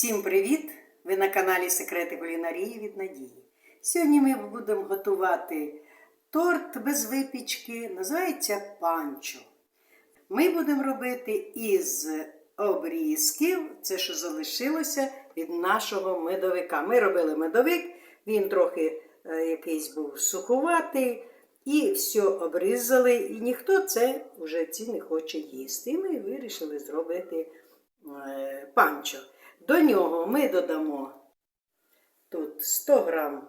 Всім привіт! Ви на каналі Секрети кулінарії від Надії. Сьогодні ми будемо готувати торт без випічки, називається панчо. Ми будемо робити із обрізків, це що залишилося від нашого медовика. Ми робили медовик, він трохи е, якийсь був суховатий. І все обрізали, і ніхто це вже ці не хоче їсти. І ми вирішили зробити е, панчо. До нього ми додамо тут 100 грам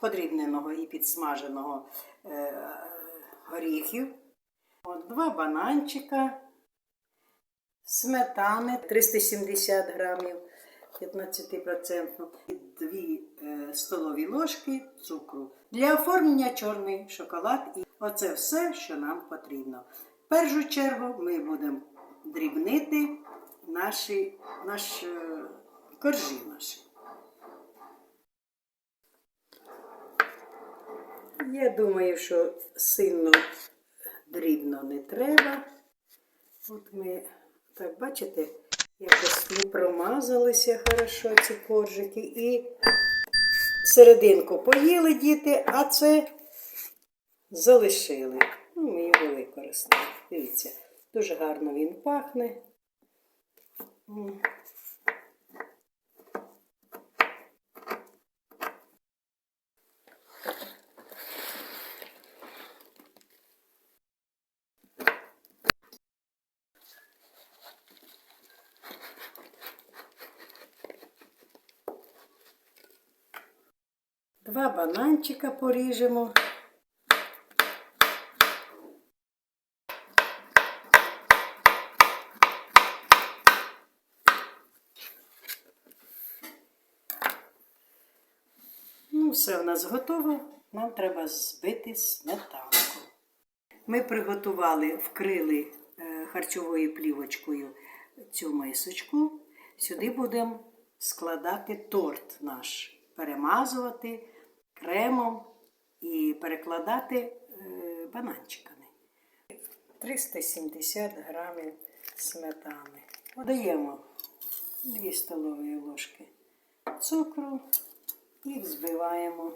подрібненого і підсмаженого е, горіхів, два бананчика, сметани 370 грамів 15%, і 2 е, столові ложки цукру. Для оформлення чорний шоколад. І оце все, що нам потрібно. В першу чергу ми будемо дрібнити наші, наш, е, коржі наші. Я думаю, що сильно дрібно не треба. От ми, так бачите, якось не промазалися хорошо ці коржики. І серединку поїли діти, а це залишили. Ну, ми його використали. Дивіться, дуже гарно він пахне. Два бананчика поріжемо. Все в нас готово. Нам треба збити сметанку. Ми приготували, вкрили е, харчовою плівочкою цю мисочку. Сюди будемо складати торт наш, перемазувати кремом і перекладати е, бананчиками. 370 грамів сметани. Додаємо 2 столові ложки цукру і взбиваємо.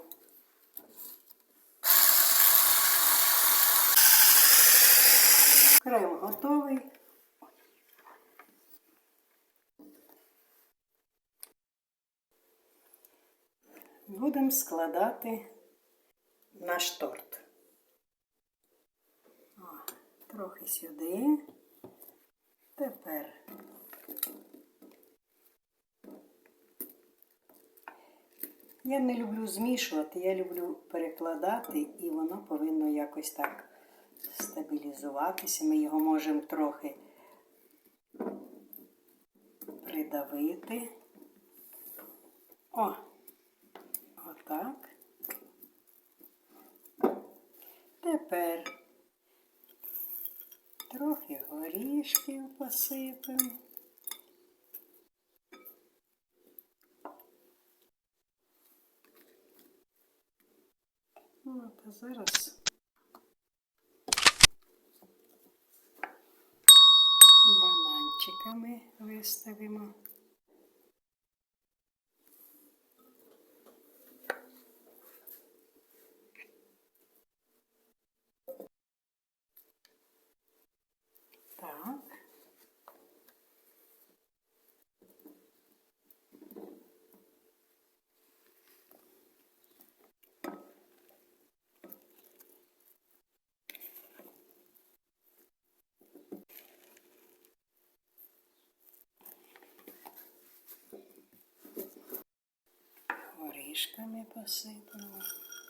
Крем готовий. Будемо складати наш торт. О, трохи сюди. Тепер Я не люблю змішувати, я люблю перекладати, і воно повинно якось так стабілізуватися. Ми його можемо трохи придавити. О, отак. Тепер трохи горішків посипемо. От, зараз бананчиками виставимо. Так. Горішками посипемо. Так,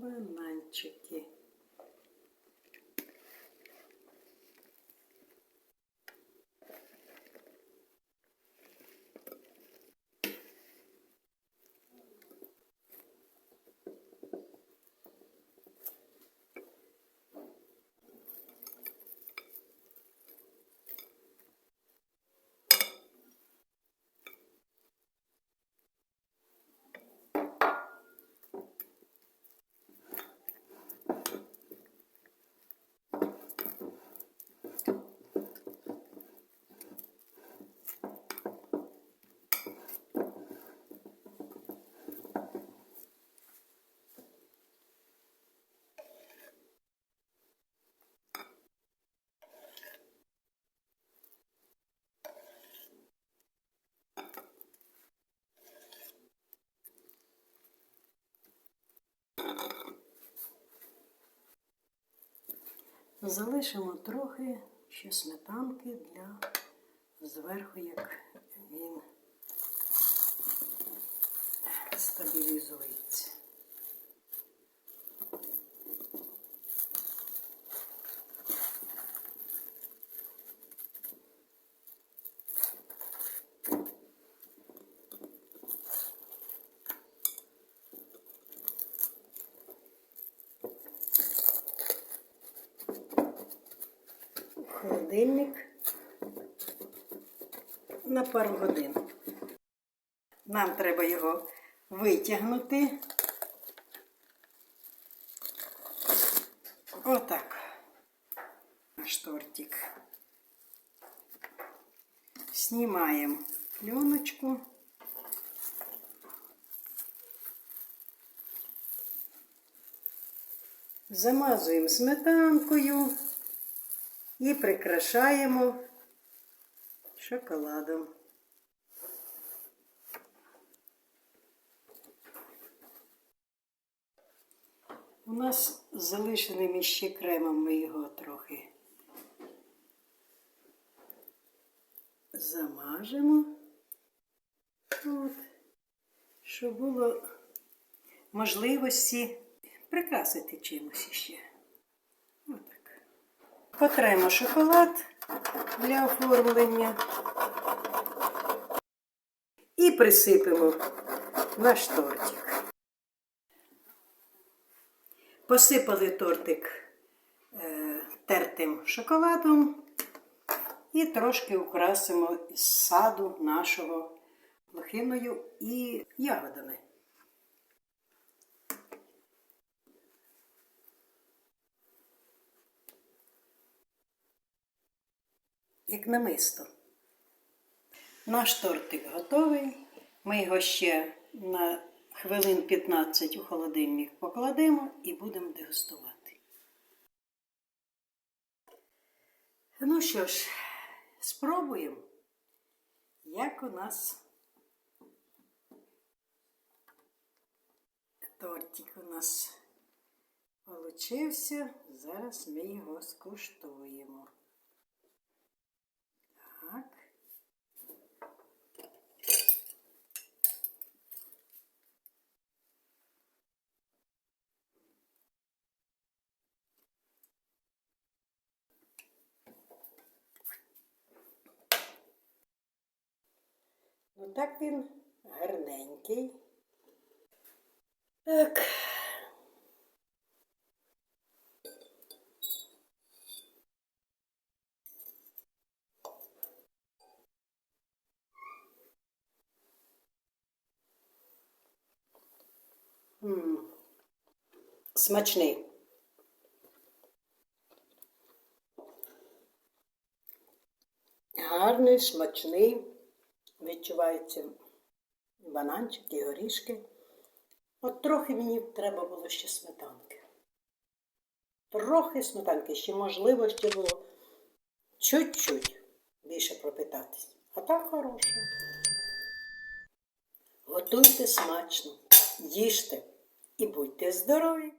бананчики. Залишимо трохи ще сметанки для зверху, як він стабілізується. Холодильник на пару годин. Нам треба його витягнути. Отак. Наш тортик. Знімаємо пленочку. Замазуємо сметанкою і прикрашаємо шоколадом. У нас залишеним ще кремом ми його трохи замажемо, От, щоб було можливості прикрасити чимось ще. Потремо шоколад для оформлення і присипемо наш тортик. Посипали тортик е, тертим шоколадом і трошки украсимо із саду нашого лохиною і ягодами. Як намисто. Наш тортик готовий. Ми його ще на хвилин 15 у холодильник покладемо і будемо дегустувати. Ну що ж, спробуємо, як у нас тортик у нас получився. Зараз ми його скуштуємо. Так. Ну так він гарненький. Так. М. Смачний. Гарний, смачний. Відчуваються бананчики, горішки. От трохи мені треба було ще сметанки. Трохи сметанки, ще можливо, ще було чуть-чуть більше пропитатись. А так хороше. Готуйте смачно, їжте і будьте здорові!